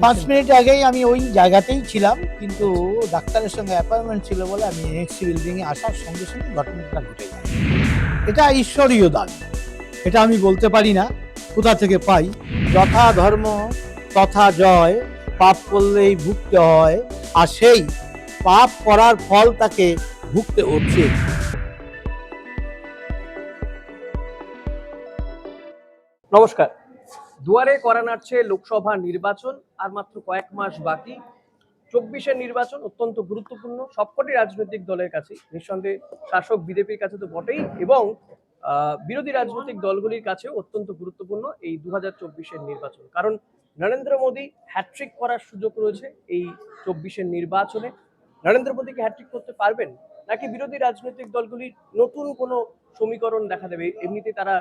পাঁচ মিনিট আগেই আমি ওই জায়গাতেই ছিলাম কিন্তু ডাক্তারের সঙ্গে অ্যাপয়েন্টমেন্ট ছিল বলে আমি নেক্সট বিল্ডিংয়ে আসার সঙ্গে সঙ্গে ঘটনাটা ঘটে যায়। এটা ঈশ্বরীয় দান। এটা আমি বলতে পারি না কোথা থেকে পাই। যথা ধর্ম তথা জয় পাপ করলেই ভুগতে হয় আর সেই পাপ করার ফল তাকে ভুগতে হচ্ছে। নমস্কার। দুয়ারে করা নাড়ছে লোকসভা নির্বাচন, আর মাত্র কয়েক মাস বাকি। চব্বিশের নির্বাচন অত্যন্ত গুরুত্বপূর্ণ। সবকটি রাজনৈতিক দলের কাছে নিঃসন্দেহে শাসক বিজেপির কাছে তো বটেই, এবং বিরোধী রাজনৈতিক দলগুলির কাছেও অত্যন্ত গুরুত্বপূর্ণ এই দু হাজার নির্বাচন। কারণ নরেন্দ্র মোদী হ্যাট্রিক করার সুযোগ রয়েছে এই চব্বিশের নির্বাচনে। নরেন্দ্র মোদীকে হ্যাট্রিক করতে পারবেন? নাকি বিরোধী রাজনৈতিক দলগুলি নতুন কোনো সমীকরণ দেখা দেবে? এমনিতে তারা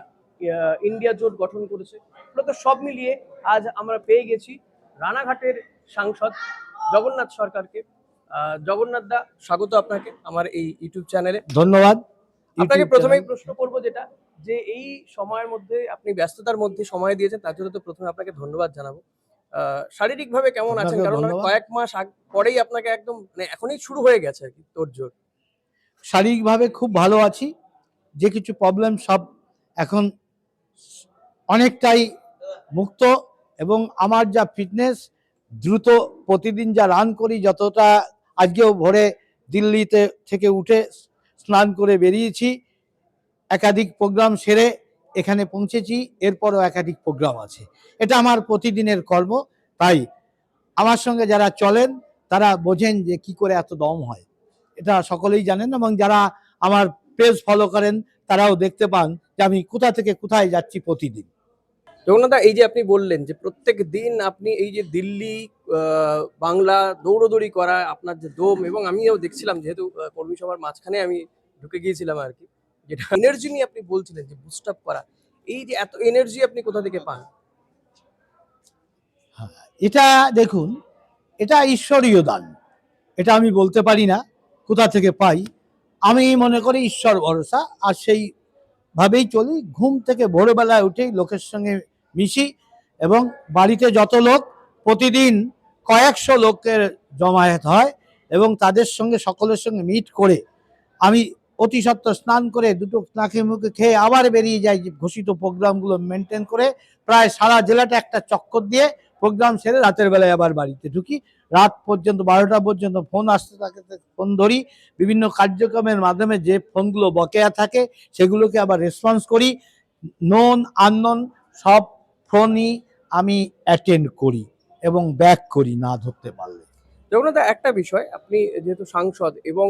ইন্ডিয়া জোট গঠন করেছে। মূলত সব মিলিয়ে আজ আমরা পেয়ে গেছি রানাঘাটের সাংসদ জগন্নাথ সরকারকে। জগন্নাথ দা স্বাগত আপনাকে আমার এই ইউটিউব চ্যানেলে। ধন্যবাদ। আপনাকে প্রথমেই প্রশ্ন করব যেটা যে এই সময়ের মধ্যে আপনি ব্যস্ততার মধ্যে সময় দিয়েছেন তার জন্য তো প্রথমে আপনাকে ধন্যবাদ জানাব। আহ, শারীরিকভাবে কেমন আছেন? কারণ কয়েক মাস আগ পরেই আপনাকে একদম মানে এখনই শুরু হয়ে গেছে আর কি তোর জোর শারীরিকভাবে খুব ভালো আছি। যে কিছু প্রবলেম সব এখন অনেকটাই মুক্ত এবং আমার যা ফিটনেস, দ্রুত প্রতিদিন যা রান করি, যতটা আজকেও ভোরে দিল্লিতে থেকে উঠে স্নান করে বেরিয়েছি, একাধিক প্রোগ্রাম সেরে এখানে পৌঁছেছি, এরপরও একাধিক প্রোগ্রাম আছে। এটা আমার প্রতিদিনের কর্ম, তাই আমার সঙ্গে যারা চলেন, তারা বোঝেন যে কি করে এত দম হয়। এটা সকলেই জানেন এবং যারা আমার পেজ ফলো করেন, তারাও দেখতে পান যে আমি কোথা থেকে কোথায় যাচ্ছি প্রতিদিন। জগন্নাথ এই যে আপনি বললেন যে প্রত্যেক দিন আপনি এই যে দিল্লি বাংলা দৌড়দৌড়ি করা আপনার যে দম এবং আমিও দেখছিলাম যেহেতু কর্মী সভার মাঝখানে আমি ঢুকে গিয়েছিলাম আর কি। যেটা এনার্জি নিয়ে আপনি বলছিলেন যে বুস্ট আপ করা এই যে এত এনার্জি আপনি কোথা থেকে পান? এটা দেখুন এটা ঈশ্বরীয় দান। এটা আমি বলতে পারি না কোথা থেকে পাই। আমি মনে করি ঈশ্বর ভরসা আর সেই ভাবেই চলি, ঘুম থেকে ভোরবেলায় উঠেই লোকের সঙ্গে মিশি এবং বাড়িতে যত লোক প্রতিদিন কয়েকশো লোকের জমায়েত হয় এবং তাদের সঙ্গে সকলের সঙ্গে মিট করে আমি অতি সত্ত্বর স্নান করে দুটো নাকে মুখে খেয়ে আবার বেরিয়ে যাই, ঘোষিত প্রোগ্রামগুলো মেনটেন করে প্রায় সারা জেলাটা একটা চক্কর দিয়ে প্রোগ্রাম সেরে রাতের বেলায় আবার বাড়িতে ঢুকি। রাত পর্যন্ত, বারোটা পর্যন্ত ফোন আসতে থাকে ফোন ধরি, বিভিন্ন কার্যক্রমের মাধ্যমে যে ফোনগুলো বকেয়া থাকে, সেগুলোকে আবার রেসপন্স করি নন আননন সব ফোনই আমি অ্যাটেন্ড করি এবং ব্যাক করি না ধরতে পারলে। জগন্নাথ একটা বিষয়, আপনি যেহেতু সাংসদ এবং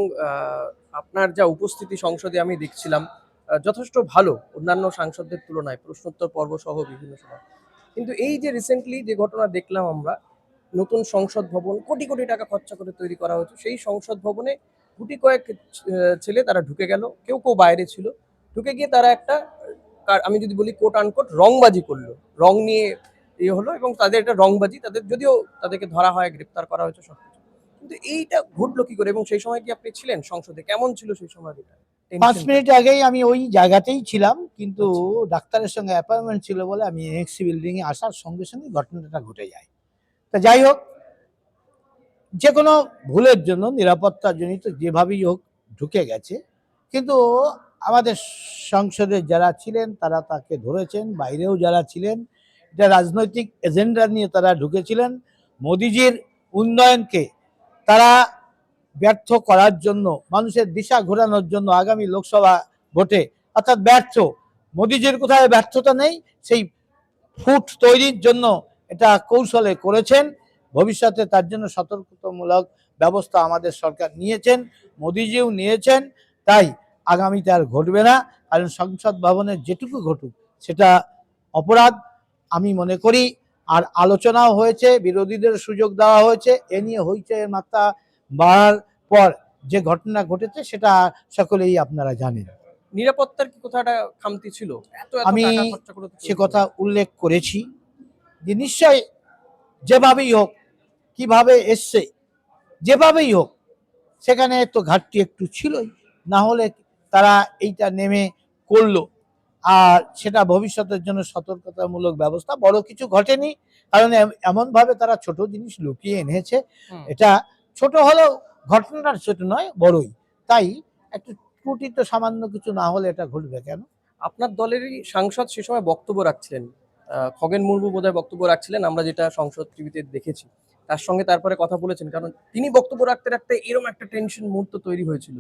আপনার যা উপস্থিতি সংসদে আমি দেখছিলাম যথেষ্ট ভালো অন্যান্য সাংসদদের তুলনায়, প্রশ্নোত্তর পর্ব সহ বিভিন্ন সময়। কিন্তু এই যে রিসেন্টলি যে ঘটনা দেখলাম আমরা নতুন সংসদ ভবন কোটি কোটি টাকা খরচা করে তৈরি করা হয়েছে। সেই সংসদ ভবনে গুটি কয়েক ছেলে তারা ঢুকে গেল কেউ কেউ বাইরে ছিল। ঢুকে গিয়ে তারা একটা আমি যদি বলি কোট আনকোট রংবাজি করল। রং নিয়ে ইয়ে হলো এবং তাদের এটা রংবাজি তাদের যদিও তাদেরকে ধরা হয় গ্রেপ্তার করা হয়েছে সবকিছু। কিন্তু এইটা ঘটলো কি করে এবং সেই সময় কি আপনি ছিলেন সংসদে? কেমন ছিল সেই সময় পাঁচ মিনিট আগেই আমি ওই জায়গাতেই ছিলাম কিন্তু ডাক্তারের সঙ্গে অ্যাপয়েন্টমেন্ট ছিল বলে আমি নেক্সট বিল্ডিংয়ে আসার সঙ্গে সঙ্গে ঘটনাটা ঘটে যায়। তা যাই হোক যে কোনো ভুলের জন্য, নিরাপত্তাজনিত যেভাবেই হোক ঢুকে গেছে। কিন্তু আমাদের সংসদে যারা ছিলেন, তারা তাকে ধরেছেন, বাইরেও যারা ছিলেন, এটা রাজনৈতিক এজেন্ডা নিয়ে তারা ঢুকেছিলেন। মোদিজির উন্নয়নকে তারা ব্যর্থ করার জন্য, মানুষের দিশা ঘোরানোর জন্য আগামী লোকসভা ভোটে, অর্থাৎ ব্যর্থ। মোদিজির কোথায় ব্যর্থতা নেই, সেই ফুট তৈরির জন্য এটা কৌশলে করেছেন। ভবিষ্যতে তার জন্য সতর্কতামূলক ব্যবস্থা আমাদের সরকার নিয়েছেন মোদিজিও নিয়েছেন। তাই আগামীতে আর ঘটবে না কারণ সংসদ ভবনে যেটুকু ঘটুক সেটা অপরাধ আমি মনে করি। আর আলোচনাও হয়েছে বিরোধীদের সুযোগ দেওয়া হয়েছে এ নিয়ে হইচয়ের মাত্রা বাড়ার পর যে ঘটনা ঘটেছে সেটা সকলেই আপনারা জানেন। নিরাপত্তার কি কোথাটা খামতি ছিল? আমি সে কথা উল্লেখ করেছি। যে নিশ্চয় যেভাবেই হোক কীভাবে এসছে যেভাবেই হোক সেখানে তো ঘাটতি একটু ছিলই। না হলে তারা এইটা নেমে করল। আর সেটা ভবিষ্যতের জন্য সতর্কতামূলক ব্যবস্থা। বড় কিছু ঘটেনি কারণ এম- এমনভাবে তারা ছোট জিনিস লুকিয়ে এনেছে। এটা ছোট হলেও ঘটনাটা ছোট নয় বড়ই। তাই একটু ত্রুটি তো সামান্য কিছু না হলে এটা ঘটবে কেন? আপনার দলেরই সাংসদ সে সময় বক্তব্য রাখছিলেন। খগেন মুর্মু বোধহয় বক্তব্য রাখছিলেন আমরা যেটা সংসদ টিভিতে দেখেছি। তার সঙ্গে তারপরে কথা বলেছেন কারণ তিনি বক্তব্য রাখতে রাখতে এরকম একটা টেনশন মুহূর্ত তৈরি হয়েছিল।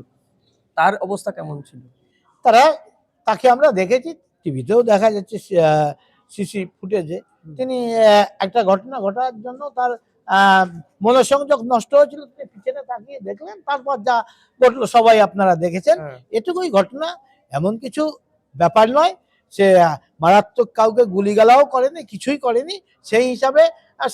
তার অবস্থা কেমন ছিল? তারা তাকে আমরা দেখেছি টিভিতেও দেখা যাচ্ছে সিসি ফুটেজে। তিনি আহ, একটা ঘটনা ঘটার জন্য তার আহ, মনোসংযোগ নষ্ট হয়েছিল তিনি পিছনে তাকিয়ে দেখলেন তারপর যা ঘটলো সবাই আপনারা দেখেছেন। হ্যাঁ। এটুকুই ঘটনা এমন কিছু ব্যাপার নয় সে মারাত্মক কাউকে গুলিগালাও করেনি, কিছুই করেনি, সেই হিসাবে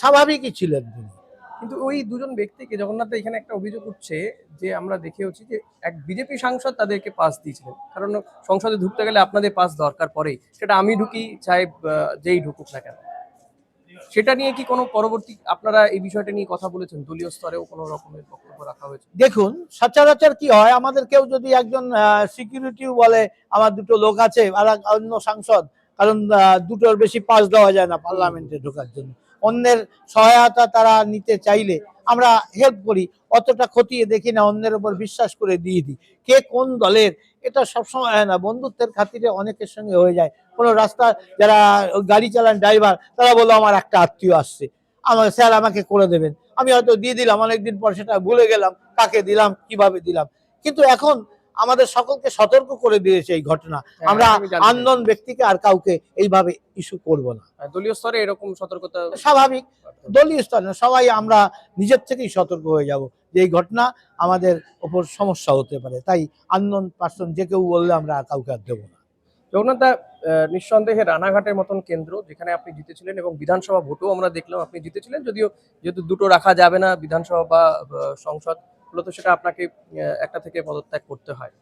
স্বাভাবিকই ছিলেন তিনি। কিন্তু ওই দুজন ব্যক্তিকে জগন্নাথ এখানে একটা অভিযোগ উঠছে যে আমরা দেখেওছি যে এক বিজেপি সাংসদ তাদেরকে পাস দিয়েছিলেন। কারণ সংসদে ঢুকতে গেলে আপনাদের পাস দরকার পড়েই সেটা আমি ঢুকি, চাই যেই ঢুকুক না কেন। সেটা নিয়ে কি কোনো পরবর্তী আপনারা এই বিষয়টা নিয়ে কথা বলেছেন? দলীয় স্তরেও কোনো রকমের বক্তব্য রাখা হয়েছে? দেখুন, সচরাচর কি হয়, আমাদের কেউ যদি একজন সিকিউরিটি বলে, আমার দুটো লোক আছে, আর অন্য সাংসদ, কারণ দুটোর বেশি পাস দেওয়া যায় না পার্লামেন্টে ঢোকার জন্য। অন্যের সহায়তা তারা নিতে চাইলে আমরা হেল্প করি, অতটা খতিয়ে দেখি না, অন্যের উপর বিশ্বাস করে দিয়ে দিই। কে কোন দলের, এটা সবসময় হয় না, বন্ধুত্বের খাতিরে অনেকের সঙ্গে হয়ে যায়। কোনো রাস্তা যারা গাড়ি চালান ড্রাইভার তারা বলল আমার একটা আত্মীয় আসছে। আমার স্যার আমাকে করে দেবেন। আমি হয়তো দিয়ে দিলাম অনেকদিন পর সেটা ভুলে গেলাম কাকে দিলাম কীভাবে দিলাম। কিন্তু এখন আমাদের সকলকে সতর্ক করে দিয়েছে এই ঘটনা। আমরা হ্যাঁ, আমি জানতে চাই। আন্দোলন ব্যক্তিকে আর কাউকে এইভাবে ইস্যু করব না। হ্যাঁ, দলীয় স্তরে এরকম সতর্কতা স্বাভাবিক। দলীয় স্তরে সবাই আমরা নিজের থেকেই সতর্ক হয়ে যাব যে এই ঘটনা আমাদের ওপর সমস্যা হতে পারে। তাই আন্দোলন পার্সন যে কেউ বললে আমরা আর কাউকে আর দেবো না। জগন্নাথ নিঃসন্দেহে রানাঘাটের মতন কেন্দ্র যেখানে আপনি জিতেছিলেন এবং বিধানসভা ভোটও আমরা দেখলাম আপনি জিতেছিলেন, যদিও যেহেতু দুটো রাখা যাবে না, বিধানসভা বা সংসদ, মূলত সেটা আপনাকে একটা থেকে পদত্যাগ করতে হয়।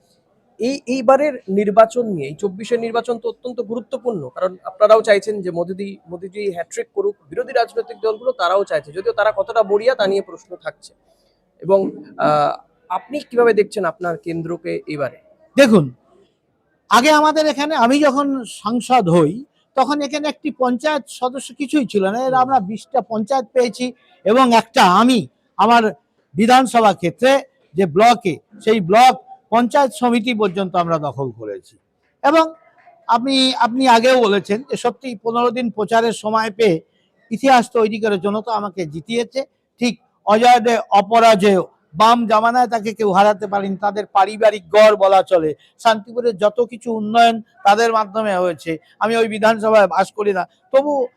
এই, এইবারের নির্বাচন নিয়ে, এই চব্বিশের নির্বাচন তো অত্যন্ত গুরুত্বপূর্ণ, কারণ আপনারাও চাইছেন যে মোদিদি, মোদিজি হ্যাট্রিক করুক, বিরোধী রাজনৈতিক দলগুলো তারাও চাইছে, যদিও তারা কতটা বড়িয়া তা নিয়ে প্রশ্ন থাকছে। এবং আপনি কীভাবে দেখছেন আপনার কেন্দ্রকে এবারে দেখুন আগে আমাদের এখানে, আমি যখন সাংসদ হই, তখন এখানে একটি পঞ্চায়েত সদস্য কিছুই ছিল না। এর আমরা বিশটা পঞ্চায়েত পেয়েছি এবং একটা আমি আমার বিধানসভা ক্ষেত্রে যে ব্লকে, সেই ব্লক পঞ্চায়েত সমিতি পর্যন্ত আমরা দখল করেছি। এবং আপনি আপনি আগেও বলেছেন যে সত্যি পনেরো দিন প্রচারের সময় পেয়ে ইতিহাস তৈরি করে জনতা আমাকে জিতিয়েছে। ঠিক অজয় দে অপরাজেয় বাম জামানায় তাকে কেউ হারাতে পারেনি। তাদের পারিবারিক গড় বলা চলে। শান্তিপুরের যত কিছু উন্নয়ন তাদের মাধ্যমে হয়েছে। আমি ওই বিধানসভায় বাস করি না। তবু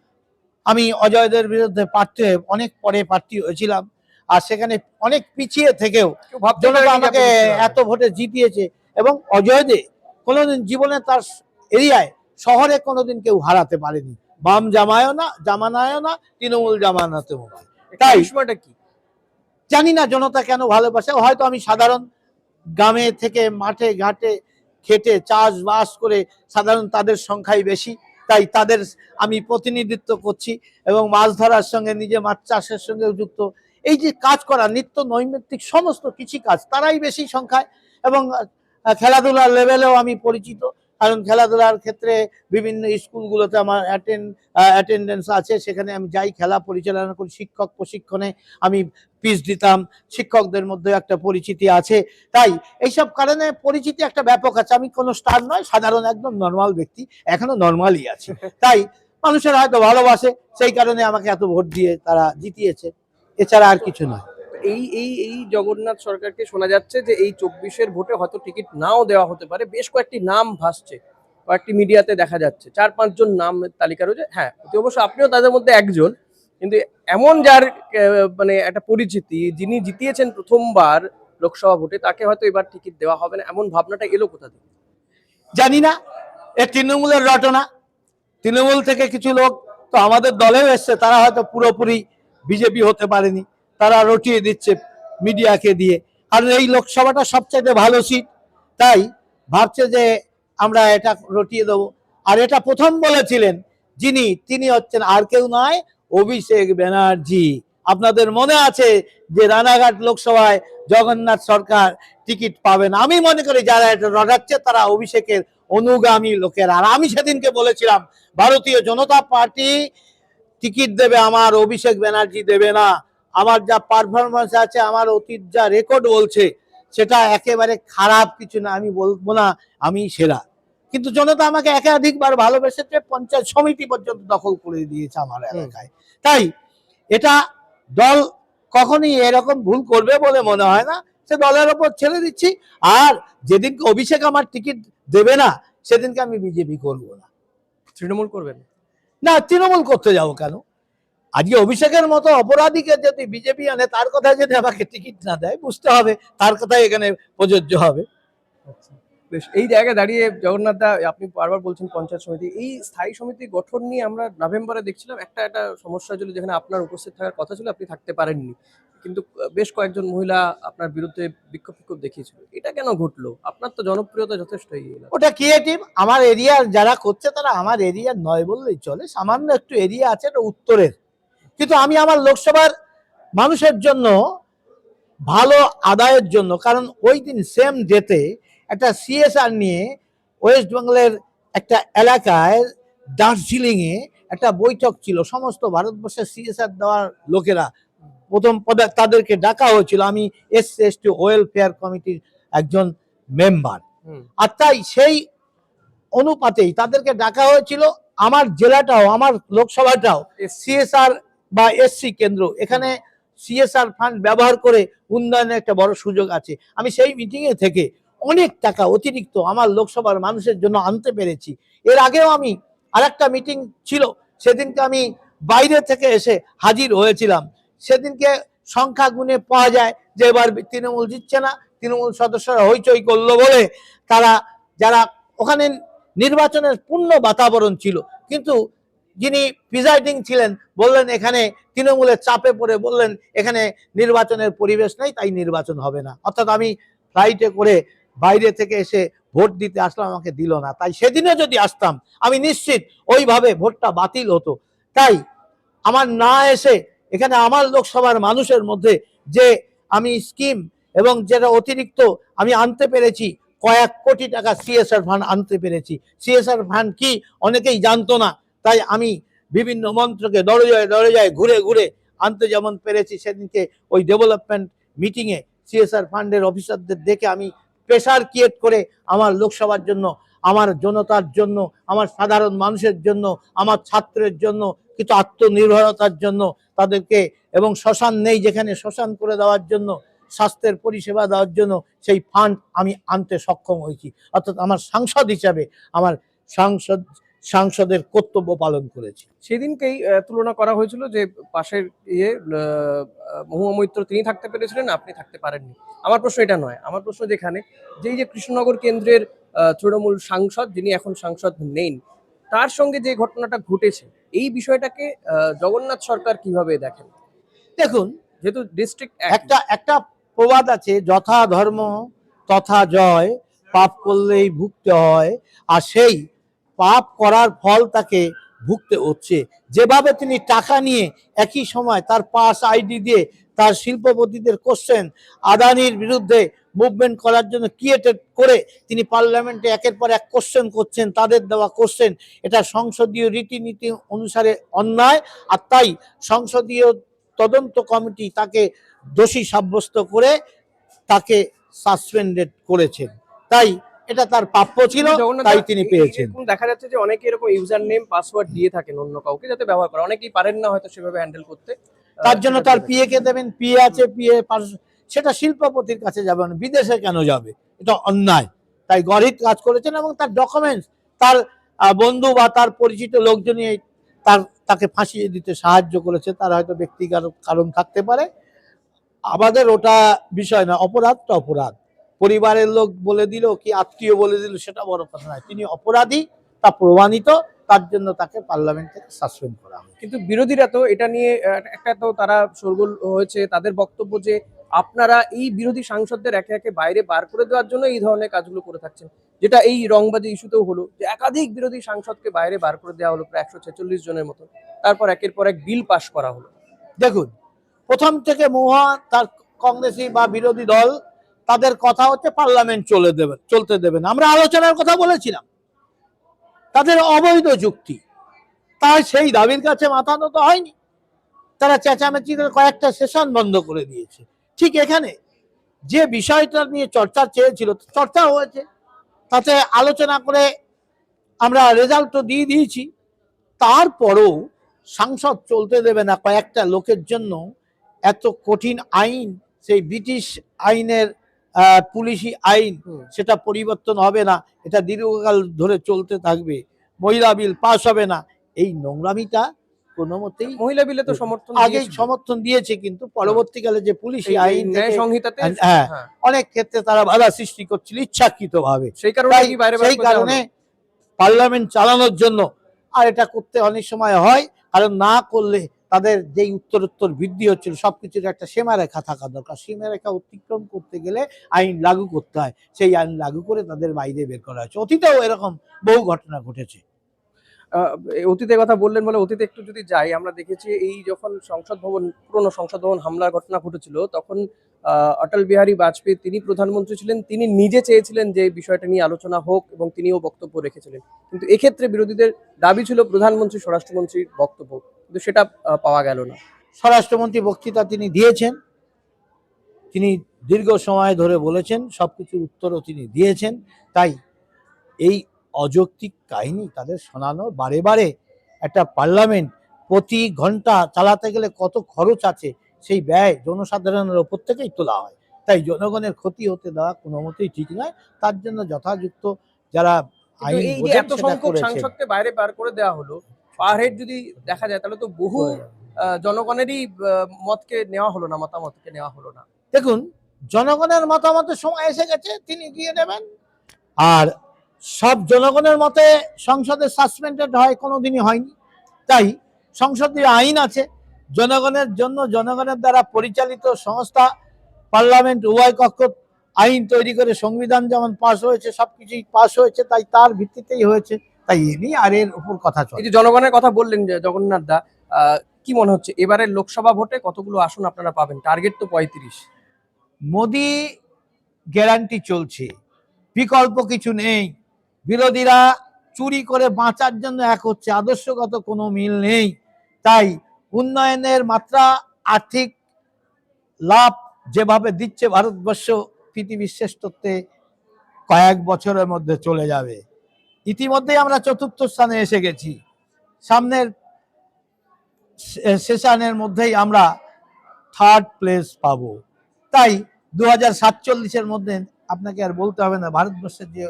আমি অজয়দের বিরুদ্ধে প্রার্থী হয়ে অনেক পরে প্রার্থী হয়েছিলাম। আর সেখানে অনেক পিছিয়ে থেকেও আমাকে এত ভোটে জিতিয়েছে এবং অজয় দে কোনোদিন জীবনে তার এরিয়ায় শহরে কোনোদিন কেউ হারাতে পারেনি। বাম জামায়ও না জামানায়ও না তৃণমূল জামানাতেও পারবেন। তাই- বিষয়টা কি? জানি না জনতা কেন ভালোবাসে। হয়তো আমি সাধারণ গ্রামে থেকে মাঠে, ঘাটে খেটে চাষবাস করে সাধারণ তাদের সংখ্যাই বেশি, তাই তাদের আমি প্রতিনিধিত্ব করছি এবং মাছ ধরার সঙ্গে নিজে মাছ চাষের সঙ্গে যুক্ত। এই যে কাজ করা, নিত্য নৈমিত্তিক সমস্ত কৃষি কাজ তারাই বেশি সংখ্যায় এবং খেলাধুলার লেভেলেও আমি পরিচিত। কারণ খেলাধুলার ক্ষেত্রে বিভিন্ন স্কুলগুলোতে আমার অ্যাটেন্ড অ্যাটেন্ডেন্স আছে, সেখানে আমি যাই, খেলা পরিচালনা করি, শিক্ষক প্রশিক্ষণে আমি পিস দিতাম, শিক্ষকদের মধ্যে একটা পরিচিতি আছে। তাই এইসব কারণে পরিচিতি একটা ব্যাপক আছে। আমি কোনো স্টার নয়, সাধারণ একদম নর্মাল ব্যক্তি, এখনও নর্মালই আছে। তাই মানুষের হয়তো ভালোবাসে, সেই কারণে আমাকে এত ভোট দিয়ে তারা জিতিয়েছে। এছাড়া আর কিছু নয়। এই এই এই জগন্নাথ সরকারকে শোনা যাচ্ছে যে এই চব্বিশের ভোটে হয়তো টিকিট নাও দেওয়া হতে পারে। বেশ কয়েকটি নাম ভাসছে, কয়েকটি মিডিয়াতে দেখা যাচ্ছে। চার, পাঁচজন নাম তালিকা রয়েছে। হ্যাঁ অতি অবশ্য আপনিও তাদের মধ্যে একজন, কিন্তু এমন যার মানে একটা পরিচিতি যিনি জিতিয়েছেন প্রথমবার লোকসভা ভোটে, তাকে হয়তো এবার টিকিট দেওয়া হবে না। এমন ভাবনাটা এলো কোথা থেকে? জানি না। এ তৃণমূলের রটনা। তৃণমূল থেকে কিছু লোক তো আমাদের দলেও এসছে, তারা হয়তো পুরোপুরি বিজেপি হতে পারেনি। তারা রটিয়ে দিচ্ছে মিডিয়াকে দিয়ে। কারণ এই লোকসভাটা সবচাইতে ভালো সিট। তাই ভাবছে যে আমরা এটা রটিয়ে দেবো। আর এটা প্রথম বলেছিলেন যিনি, তিনি হচ্ছেন আর কেউ নয়, অভিষেক ব্যানার্জি। আপনাদের মনে আছে যে রানাঘাট লোকসভায় জগন্নাথ সরকার টিকিট পাবেন আমি মনে করি যারা এটা রটাচ্ছে তারা অভিষেকের অনুগামী লোকেরা। আর আমি সেদিনকে বলেছিলাম, ভারতীয় জনতা পার্টি টিকিট দেবে আমার, অভিষেক ব্যানার্জি দেবে না। আমার যা পারফরমেন্স আছে আমার অতীত যা রেকর্ড বলছে সেটা একেবারে খারাপ কিছু না আমি বলব না আমি সেরা। কিন্তু জনতা আমাকে একাধিকবার ভালোবেসেছে পঞ্চায়েত সমিতি পর্যন্ত দখল করে দিয়েছে আমার এলাকায়। তাই এটা দল কখনই এরকম ভুল করবে বলে মনে হয় না সে দলের ওপর ছেড়ে দিচ্ছি আর যেদিনকে অভিষেক আমার টিকিট দেবে না সেদিনকে আমি বিজেপি করব না। তৃণমূল করবেন? না তৃণমূল করতে যাব কেন? আজকে অভিষেকের মতো অপরাধীকে যদি বিজেপি আনে তার কথা যদি আমাকে টিকিট না দেয় বুঝতে হবে তার কথাই এখানে প্রযোজ্য হবে। বেশ এই জায়গায় দাঁড়িয়ে জগন্নাথ দা আপনি বারবার বলছেন পঞ্চায়েত সমিতি। এই স্থায়ী সমিতি গঠন নিয়ে আমরা নভেম্বরে দেখছিলাম একটা একটা সমস্যা ছিল যেখানে আপনার উপস্থিত থাকার কথা ছিল আপনি থাকতে পারেননি। কিন্তু বেশ কয়েকজন মহিলা আপনার বিরুদ্ধে বিক্ষোভ বিক্ষোভ দেখিয়েছিল। এটা কেন ঘটলো? আপনার তো জনপ্রিয়তা যথেষ্ট। ওটা ক্রিয়েটিভ আমার এরিয়ার যারা করছে তারা আমার এরিয়ার নয় বললেই চলে। সামান্য একটু এরিয়া আছে এটা উত্তরের। কিন্তু আমি আমার লোকসভার মানুষের জন্য ভালো আদায়ের জন্য কারণ ওই দিন সেম ডেতে একটা সিএসআর নিয়ে ওয়েস্ট বেঙ্গলের একটা এলাকায় দার্জিলিংয়ে একটা বৈঠক ছিল। সমস্ত ভারতবর্ষের সিএসআর দেওয়ার লোকেরা প্রথম পদে তাদেরকে ডাকা হয়েছিল। আমি এস এস টি ওয়েলফেয়ার কমিটির একজন মেম্বার আর তাই সেই অনুপাতেই তাদেরকে ডাকা হয়েছিল। আমার জেলাটাও আমার লোকসভাটাও সিএসআর বা এসসি কেন্দ্র। এখানে সিএসআর ফান্ড ব্যবহার করে উন্নয়নের একটা বড় সুযোগ আছে। আমি সেই মিটিংয়ে থেকে অনেক টাকা অতিরিক্ত আমার লোকসভার মানুষের জন্য আনতে পেরেছি। এর আগেও আমি আরেকটা মিটিং ছিল, সেদিনকে আমি বাইরে থেকে এসে হাজির হয়েছিলাম। সেদিনকে সংখ্যা গুণে পাওয়া যায় যে এবার তৃণমূল জিতছে না, তৃণমূল সদস্যরা হইচই করল বলে তারা, যারা ওখানে নির্বাচনের পূর্ণ বাতাবরণ ছিল, কিন্তু যিনি প্রিজাইডিং ছিলেন, বললেন এখানে তৃণমূলের চাপে পড়ে, বললেন এখানে নির্বাচনের পরিবেশ নেই, তাই নির্বাচন হবে না। অর্থাৎ আমি ফ্লাইটে করে বাইরে থেকে এসে ভোট দিতে আসলাম, আমাকে দিল না। তাই সেদিনে যদি আসতাম, আমি নিশ্চিত ওইভাবে ভোটটা বাতিল হতো। তাই আমার না এসে এখানে আমার লোকসভার মানুষের মধ্যে যে আমি স্কিম এবং যেটা অতিরিক্ত আমি আনতে পেরেছি, কয়েক কোটি টাকা সিএসআর ফান্ড আনতে পেরেছি। সিএসআর ফান্ড কি? অনেকেই জানতো না। তাই আমি বিভিন্ন মন্ত্রকে দরজায় দরজায় ঘুরে ঘুরে আনতে যেমন পেরেছি সেদিনকে ওই ডেভেলপমেন্ট মিটিংয়ে সিএসআর ফান্ডের অফিসারদের দেখে আমি প্রেশার ক্রিয়েট করে আমার লোকসভার জন্য, আমার জনতার জন্য, আমার সাধারণ মানুষের জন্য, আমার ছাত্রের জন্য, কিছু আত্মনির্ভরতার জন্য তাদেরকে এবং শ্মশান নেই যেখানে শ্মশান করে দেওয়ার জন্য, স্বাস্থ্যের পরিষেবা দেওয়ার জন্য সেই ফান্ড আমি আনতে সক্ষম হয়েছি। অর্থাৎ আমার সাংসদ হিসাবে, আমার সাংসদ সাংসদের কর্তব্য পালন করেছি। সেদিনকেই তুলনা করা হয়েছিল যে পাশের ইয়ে মহুয়া মৈত্র তিনি থাকতে পেরেছিলেন আপনি থাকতে পারেননি। আমার প্রশ্ন এটা নয় আমার প্রশ্ন যেখানে যে এই যে কৃষ্ণনগর কেন্দ্রের তৃণমূল সাংসদ যিনি এখন সাংসদ নেই তার সঙ্গে যে ঘটনাটা ঘটেছে এই বিষয়টাকে জগন্নাথ সরকার কীভাবে দেখেন? দেখুন যেহেতু ডিস্ট্রিক্ট একটা একটা প্রবাদ আছে যথা ধর্ম তথা জয় পাপ করলেই ভুগতে হয় আর সেই পাপ করার ফল তাকে ভুগতে হচ্ছে। যেভাবে তিনি টাকা নিয়ে একই সময় তার পাস আইডি দিয়ে তার শিল্পপতিদের কোশ্চেন আদানির বিরুদ্ধে মুভমেন্ট করার জন্য ক্রিয়েটেড করে তিনি পার্লামেন্টে একের পর এক কোশ্চেন করছেন, তাদের দেওয়া কোশ্চেন এটা সংসদীয় রীতিনীতি অনুসারে অন্যায়, আর তাই সংসদীয় তদন্ত কমিটি তাকে দোষী সাব্যস্ত করে তাকে সাসপেন্ডেড করেছেন তাই এটা তার প্রাপ্য ছিল তাই তিনি পেয়েছেন। দেখা যাচ্ছে যে অনেকে এরকম ইউজার নেম পাসওয়ার্ড দিয়ে থাকেন অন্য কাউকে যাতে ব্যবহার করে। অনেকেই পারেন না হয়তো সেভাবে হ্যান্ডেল করতে। তার জন্য তার পিএ কে দেবেন পিএ আছে পিএ সেটা শিল্পপতির কাছে যাবে না বিদেশে কেন যাবে? এটা অন্যায়। তাই গরিব কাজ করেছেন এবং তার ডকুমেন্টস তার বন্ধু বা তার পরিচিত লোকজনই তার তাকে ফাঁসিয়ে দিতে সাহায্য করেছে। তার হয়তো ব্যক্তিগত কারণ থাকতে পারে। আমাদের ওটা বিষয় না অপরাধটা অপরাধ। পরিবারের লোক বলে দিল কি আত্মীয় বলে দিল সেটা বড় কথা নয়। তিনি অপরাধী তা প্রমাণিত তার জন্য তাকে পার্লামেন্ট থেকে সাসপেন্ড করা হয়েছে কিন্তু বিরোধীরা তো এটা নিয়ে একটা তো তারা শোরগোল হয়েছে তাদের বক্তব্য যে আপনারা এই বিরোধী সাংসদদের একে একে বাইরে বার করে দেওয়ার জন্য এই ধরনের কাজগুলো করে থাকছেন। যেটা এই রংবাজি ইস্যুতেও হলো যে একাধিক বিরোধী সাংসদকে বাইরে বার করে দেওয়া হলো প্রায় একশো ছেচল্লিশ জনের মতো তারপর একের পর এক বিল পাশ করা হলো। দেখুন প্রথম থেকে মহা তার কংগ্রেসি বা বিরোধী দল তাদের কথা হচ্ছে পার্লামেন্ট চলে দেবে, চলতে দেবে না। আমরা আলোচনার কথা বলেছিলাম। তাদের অবৈধ যুক্তি। তাই সেই দাবির কাছে মাথা নত হয়নি। তারা চেঁচামেচি কয়েকটা সেশন বন্ধ করে দিয়েছে। ঠিক এখানে যে বিষয়টা নিয়ে চর্চা চেয়েছিল, চর্চা হয়েছে, তাতে আলোচনা করে আমরা রেজাল্ট তো দিয়ে দিয়েছি। তারপরও সাংসদ চলতে দেবে না কয়েকটা লোকের জন্য এত কঠিন আইন, সেই ব্রিটিশ আইনের পুলিশি আইন সেটা পরিবর্তন হবে না এটা দীর্ঘকাল ধরে চলতে থাকবে। মহিলা বিল পাস হবে না। এই নোংরামিটা কোনো মতেই মহিলা বিলে তো সমর্থন সমর্থন দিয়েছে কিন্তু পরবর্তীকালে যে পুলিশি আইন সংহিতাতে হ্যাঁ। হ্যাঁ। অনেক ক্ষেত্রে তারা বাধা সৃষ্টি করছিল ইচ্ছাকৃত ভাবে সেই কারণে সেই কারণে পার্লামেন্ট চালানোর জন্য আর এটা করতে অনেক সময় হয় কারণ না করলে তাদের যেই উত্তরোত্তর বৃদ্ধি হচ্ছিল, সবকিছুর একটা সীমারেখা থাকা দরকার। সীমারেখা অতিক্রম করতে গেলে আইন লাগু করতে হয়। সেই আইন লাগু করে তাদের বাইরে বের করা হয়েছে। অতীতেও এরকম বহু ঘটনা ঘটেছে। অতীতের কথা বললেন বলে অতীতে একটু যদি যাই, আমরা দেখেছি এই যখন সংসদ ভবন, পুরনো সংসদ ভবন হামলার ঘটনা ঘটেছিল, তখন অটল বিহারী বাজপেয়ী তিনি প্রধানমন্ত্রী ছিলেন। তিনি নিজে চেয়েছিলেন যে বিষয়টা নিয়ে আলোচনা হোক এবং তিনিও বক্তব্য রেখেছিলেন। কিন্তু এক্ষেত্রে বিরোধীদের দাবি ছিল প্রধানমন্ত্রী, স্বরাষ্ট্রমন্ত্রীর বক্তব্য। কিন্তু সেটা পাওয়া গেল না। স্বরাষ্ট্রমন্ত্রী বক্তৃতা তিনি দিয়েছেন। তিনি দীর্ঘ সময় ধরে বলেছেন সবকিছুর উত্তরও তিনি দিয়েছেন। তাই এই অযৌক্তিক কাহিনী তাদের শোনানো বারে বারে একটা পার্লামেন্ট প্রতি ঘণ্টা চালাতে গেলে কত খরচ আছে সেই ব্যয় জনসাধারণের ওপর থেকেই তোলা হয়। তাই জনগণের ক্ষতি হতে দেওয়া কোনো মতেই ঠিক নয়। তার জন্য যথাযুক্ত যারা আইন এত সংখ্যক সাংসদকে বাইরে বার করে দেওয়া হলো পার হেড যদি দেখা যায় তাহলে তো বহু জনগণেরই মতকে নেওয়া হলো না মতামতকে নেওয়া হলো না। দেখুন জনগণের মতামতের সময় এসে গেছে তিনি দিয়ে দেবেন আর সব জনগণের মতে সংসদে সাসপেন্ডেড হয় কোনোদিনই হয়নি। তাই সংসদীয় আইন আছে। জনগণের জন্য জনগণের দ্বারা পরিচালিত সংস্থা পার্লামেন্ট উভয় কক্ষ আইন তৈরি করে সংবিধান যেমন পাশ হয়েছে সবকিছুই পাশ হয়েছে তাই তার ভিত্তিতেই হয়েছে। তাই এ নিয়ে আর এর উপর কথা এই চলে যে জনগণের কথা বললেন যে জগন্নাথ দা কি মনে হচ্ছে? এবারের লোকসভা ভোটে কতগুলো আসন আপনারা পাবেন? টার্গেট তো পঁয়ত্রিশ। মোদি গ্যারান্টি চলছে। বিকল্প কিছু নেই। বিরোধীরা চুরি করে বাঁচার জন্য এক হচ্ছে আদর্শগত কোনো মিল নেই। তাই উন্নয়নের মাত্রা আর্থিক লাভ যেভাবে দিচ্ছে ভারতবর্ষ পৃথিবীর শ্রেষ্ঠত্বে কয়েক বছরের মধ্যে চলে যাবে। ইতিমধ্যেই আমরা চতুর্থ স্থানে এসে গেছি। সামনের সেশনের মধ্যেই আমরা থার্ড প্লেস পাব। তাই দু হাজার সাতচল্লিশের মধ্যে আপনাকে আর বলতে হবে না, ভারতবর্ষের যে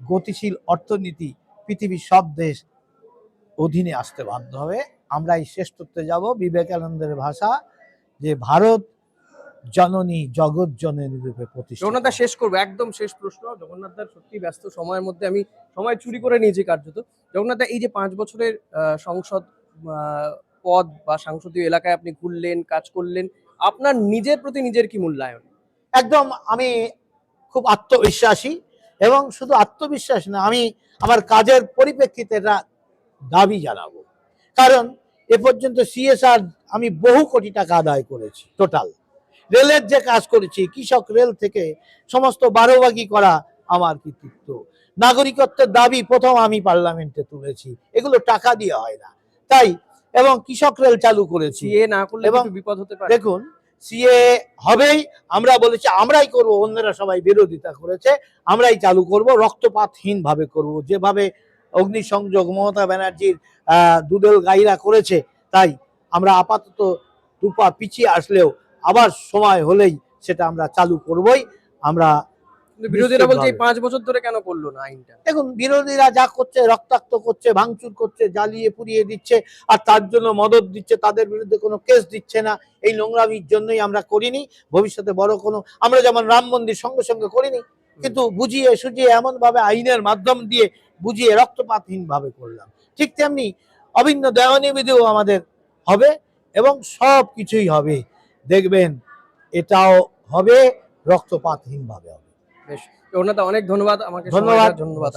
গতিশীল অর্থনীতি, পৃথিবীর সব দেশ অধীনে আসতে বাধ্য হবে। আমরা এই শ্রেষ্ঠত্বে যাব। বিবেকানন্দের ভাষা যে ভারত জননী জগৎ জননী রূপে প্রতিষ্ঠা জগন্নাথ শেষ করব একদম শেষ প্রশ্ন। জগন্নাথ দার সত্যি ব্যস্ত সময়ের মধ্যে আমি সময় চুরি করে নিয়েছি কার্যত। জগন্নাথ এই যে পাঁচ বছরের সংসদ পদ বা সংসদীয় এলাকায় আপনি ঘুরলেন কাজ করলেন আপনার নিজের প্রতি নিজের কি মূল্যায়ন? একদম আমি খুব আত্মবিশ্বাসী এবং শুধু আত্মবিশ্বাস না আমি আমার কাজের পরিপ্রেক্ষিতে দাবি জানাব। কারণ এ পর্যন্ত সিএসআর আমি বহু কোটি টাকা আদায় করেছি টোটাল রেলের যে কাজ করেছি কৃষক রেল থেকে সমস্ত বারোবাগি করা আমার কৃতিত্ব। নাগরিকত্বের দাবি প্রথম আমি পার্লামেন্টে তুলেছি। এগুলো টাকা দিয়ে হয় না। তাই এবং কৃষক রেল চালু করেছি। না করলে এবং বিপদ হতে পারে? দেখুন সিএ হবেই। আমরা বলেছি আমরাই করব। অন্যরা সবাই বিরোধিতা করেছে। আমরাই চালু করব। রক্তপাতহীন ভাবে করব। যেভাবে অগ্নিসংযোগ মমতা ব্যানার্জির আহ, দুদল গাইরা করেছে তাই আমরা আপাতত দুপা পিছিয়ে আসলেও আবার সময় হলেই সেটা আমরা চালু করবই। আমরা বিরোধীরা বলছে এই পাঁচ বছর ধরে কেন করল না আইনটা? দেখুন বিরোধীরা যা করছে রক্তাক্ত করছে ভাঙচুর করছে জ্বালিয়ে পুড়িয়ে দিচ্ছে আর তার জন্য মদত দিচ্ছে তাদের বিরুদ্ধে কোনো কেস দিচ্ছে না এই নোংরামির জন্যই আমরা করিনি। ভবিষ্যতে বড় কোনো আমরা যেমন রাম মন্দির সঙ্গে সঙ্গে করিনি কিন্তু বুঝিয়ে সুঝিয়ে এমন ভাবে আইনের মাধ্যম দিয়ে বুঝিয়ে রক্তপাতহীন ভাবে করলাম। ঠিক তেমনি অভিন্ন দয়ানিবিধিও আমাদের হবে এবং সব কিছুই হবে। দেখবেন এটাও হবে রক্তপাতহীনভাবে হবে। বেশ। অনেক ধন্যবাদ আমাকে ধন্যবাদ ধন্যবাদ।